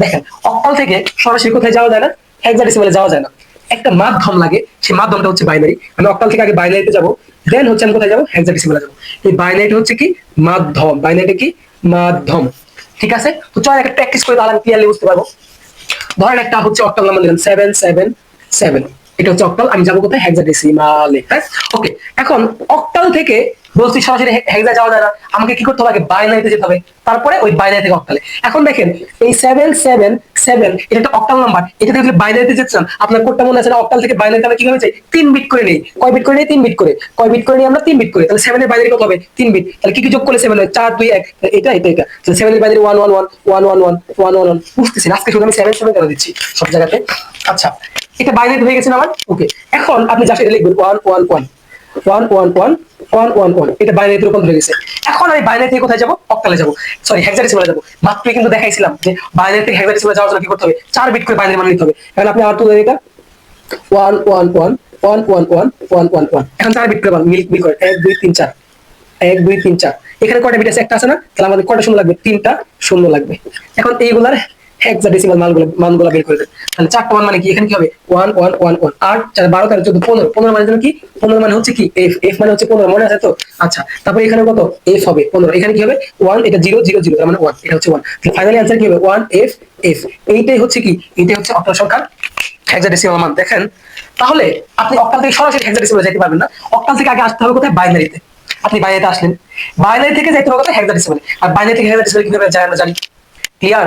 দেখেন অক্টাল থেকে সরাসরি কোথায় যাওয়া যায় না হেক্সাডেসিমালে যাওয়া যায় না। একটা মাধ্যম লাগে, সেই মাধ্যমটা হচ্ছে বাইনারি আমি অক্টাল থেকে আগে বাইনারিতে যাব দেন হচ্ছে আমি কোথায় যাব? হেক্সাডেসিমালে যাব। এই বাইনারিটা হচ্ছে কি? মাধ্যম। বাইনারিটা কি? মাধ্যম। ঠিক আছে? তো চল একটা প্র্যাকটিস করে তাহলে আমি ক্লিয়ারলি বুঝতে পারব। ধরেন একটা হচ্ছে অক্টাল নাম্বার দিলাম সেভেন সেভেন সেভেন এটা হচ্ছে অক্টাল, আমি যাব কোথায়? হেক্সাডেসিমালে হ্যাঁ ওকে এখন অক্টাল থেকে বলছি সরাসরি হেক্সা যাওয়া যায় না। আমাকে কি করতে হবে? আগে বাইনারিতে যেতে হবে। তারপরে ওই বাইনারি থেকে অক্টালে। এখন দেখেন, এই সেভেন সেভেন সেভেন এটা একটা অক্টাল নাম্বার এটা থেকে বাইনারিতে যেতে চান। আপনার কোডটা মনে আছে অক্টাল থেকে বাইনারিতে আমরা কীভাবে চাই তিন বিট করে নেই। কয় বিট করে নেই? তিন বিট করে। কয় বিট করে নিই আমরা তিন বিট করে। তাহলে সেভেনের বাইনারি কত হবে? তিন বিট তাহলে কি কি যোগ করলে সেভেন হয়? চার, দুই, এক, এটা এটা এটা। তাহলে সেভেনের binary one one one one one one one one বুঝতেছি আজকে শুধু আমি সেভেন সেভেন করে দিচ্ছি সব জায়গাতে। আচ্ছা এটা বাইনারি হয়ে গেছে না আমার ওকে এখন আপনি যা সেটা লিখবেন one one one one one one one one one এটা বাইনারিতে রূপান্তর হয়ে গেছে এখন আমি বাইনারি থেকে কোথায় যাব অক্টালে যাব সরি হেক্সাডেসিমালে যাব মাত্রই কিন্তু দেখাইছিলাম যে বাইনারি থেকে হেক্সাডেসিমালে যাওয়ার জন্য কি করতে হবে চার বিট করে বাইনারি মান নিতে হবে এখন আপনি আর তুলে এটা one one one one one one one one one এখন চার বিট করে মান মিল মিল করে এক দুই তিন চার এক দুই তিন চার এখানে কয়টা বিট আছে একটা আছে না তাহলে আমাদের কয়টা শূন্য লাগবে তিনটা শূন্য লাগবে এখন এইগুলার হেক্সাডেসিমাল মানগুলো মানগুলো বের করে তাহলে চারটা মান মানে কি? এখানে কি হবে? ওয়ান ওয়ান ওয়ান ওয়ান আট চার বারো, তেরো, চোদ্দ, পনেরো পনেরো মানে কি? পনেরো মানে হচ্ছে কি? এফ এফ মানে হচ্ছে পনেরো, মনে আছে তো? আচ্ছা তারপরে এখানে কত? এফ হবে পনেরো। এখানে কি হবে? ওয়ান এটা জিরো জিরো জিরো মানে ওয়ান এটা হচ্ছে ওয়ান ফাইনালি অ্যান্সার কি হবে? ওয়ান এফ এফ এইটাই হচ্ছে কি? এইটাই হচ্ছে অক্টাল সংখ্যা। হেক্সাডেসিমাল মান। দেখেন, তাহলে আপনি অক্টাল থেকে সরাসরি হেক্সাডেসিমালে যেতে পারবেন না। অক্টাল থেকে আগে আসতে হবে কোথায়? বাইনারিতে আপনি বাইনারিতে আসলেন। বাইনারি থেকে যেতে হবে কোথায়? হেক্সাডেসিমালে আর বাইনারি থেকে হেক্সাডেসিমালে কীভাবে যায় আমরা জানি? ক্লিয়ার